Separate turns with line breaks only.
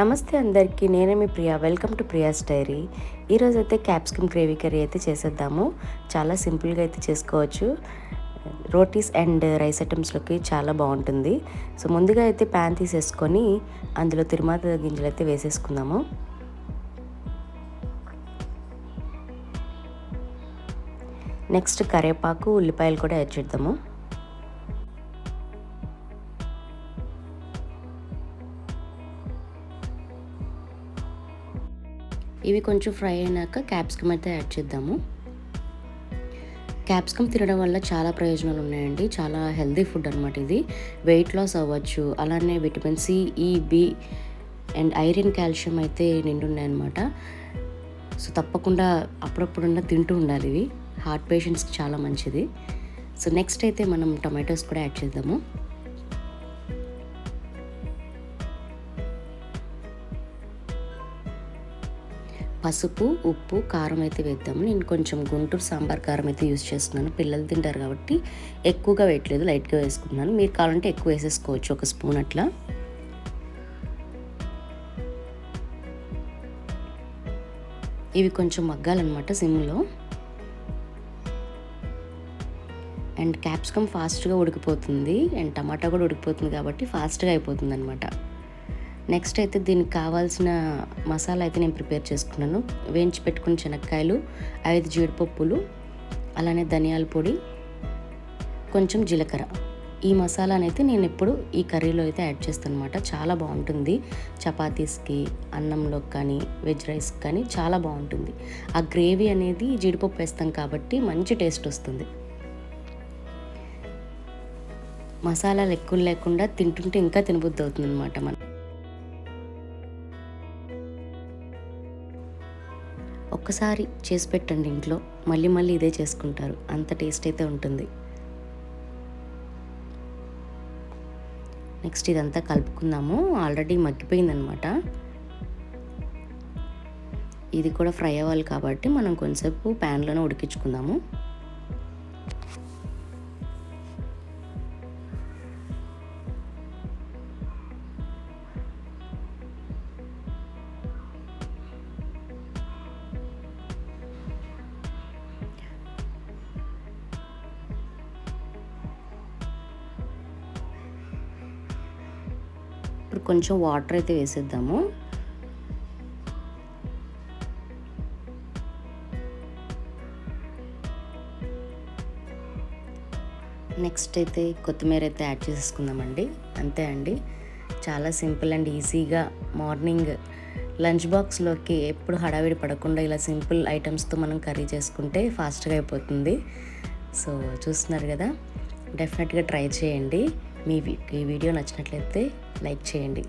నమస్తే అందరికీ నేనే మీ Priya. Welcome to Priya's diary ఈరోజు అయితే క్యాప్సికమ్ గ్రేవీ కర్రీ అయితే చేసేద్దాము. చాలా సింపుల్గా అయితే చేసుకోవచ్చు. రోటీస్ అండ్ రైస్ ఐటమ్స్లోకి చాలా బాగుంటుంది. సో ముందుగా అయితే ప్యాన్ తీసేసుకొని అందులో తిరుమాత గింజలు అయితే వేసేసుకుందాము. నెక్స్ట్ కరివేపాకు ఉల్లిపాయలు కూడా యాడ్ చేద్దాము. ఇవి కొంచెం ఫ్రై అయినాక క్యాప్సికమ్ అయితే యాడ్ చేద్దాము. క్యాప్సికమ్ తినడం వల్ల చాలా ప్రయోజనాలు ఉన్నాయండి. చాలా హెల్దీ ఫుడ్ అనమాట ఇది. వెయిట్ లాస్ అవ్వచ్చు అలానే విటమిన్ సి e, ఈ బి అండ్ ఐరన్ కాల్షియం అయితే నిండున్నాయన్నమాట సో తప్పకుండా అప్పుడప్పుడున్న తింటూ ఉండాలి ఇవి. హార్ట్ పేషెంట్స్కి చాలా మంచిది. సో నెక్స్ట్ అయితే మనం టమాటోస్ కూడా యాడ్ చేద్దాము. పసుపు ఉప్పు కారం అయితే వేద్దాము. నేను కొంచెం గుంటూరు సాంబార్ కారం అయితే యూస్ చేస్తున్నాను. పిల్లలు తింటారు కాబట్టి ఎక్కువగా వేయట్లేదు లైట్గా వేసుకుంటున్నాను మీరు కావాలంటే ఎక్కువ వేసేసుకోవచ్చు ఒక స్పూన్ అట్లా. ఇవి కొంచెం మగ్గాలన్నమాట సిమ్లో. అండ్ క్యాప్సికమ్ ఫాస్ట్గా ఉడికిపోతుంది. అండ్ టమాటా కూడా ఉడికిపోతుంది కాబట్టి ఫాస్ట్గా అయిపోతుంది అనమాట నెక్స్ట్ అయితే దీనికి కావాల్సిన మసాలా అయితే నేను ప్రిపేర్ చేసుకున్నాను. వేయించి పెట్టుకున్న శనక్కాయలు ఐదు జీడిపప్పులు అలానే ధనియాల పొడి కొంచెం జీలకర్ర. ఈ మసాలాని అయితే నేను ఎప్పుడు ఈ కర్రీలో అయితే యాడ్ చేస్తాను అనమాట చాలా బాగుంటుంది. చపాతీస్కి అన్నంలో కానీ వెజ్ రైస్ కానీ చాలా బాగుంటుంది. ఆ గ్రేవీ అనేది జీడిపప్పు వేస్తాం కాబట్టి మంచి టేస్ట్ వస్తుంది. మసాలాలు ఎక్కువ లేకుండా తింటుంటే ఇంకా తినబుద్ధి అవుతుంది అనమాట మనం ఒక్కసారి చేసి పెట్టండి ఇంట్లో. మళ్ళీ మళ్ళీ ఇదే చేసుకుంటారు. అంత టేస్ట్ అయితే ఉంటుంది. నెక్స్ట్ ఇదంతా కలుపుకుందాము. ఆల్రెడీ మగ్గిపోయిందనమాట ఇది కూడా ఫ్రై అవ్వాలి కాబట్టి మనం కొంచెంసేపు ప్యాన్లోనే ఉడికించుకుందాము. ఇప్పుడు కొంచెం వాటర్ అయితే వేసేద్దాము. నెక్స్ట్ అయితే కొత్తిమీర అయితే యాడ్ చేసేసుకుందామండి. అంతే అండి. చాలా సింపుల్ అండ్ ఈజీగా మార్నింగ్ లంచ్ బాక్స్లోకి ఎప్పుడు హడావిడి పడకుండా ఇలా సింపుల్ ఐటమ్స్తో మనం కర్రీ చేసుకుంటే ఫాస్ట్గా అయిపోతుంది. సో చూస్తున్నారు కదా? డెఫినెట్గా ట్రై చేయండి. మీ ఈ వీడియో నచ్చినట్లయితే లైక్ చేయండి.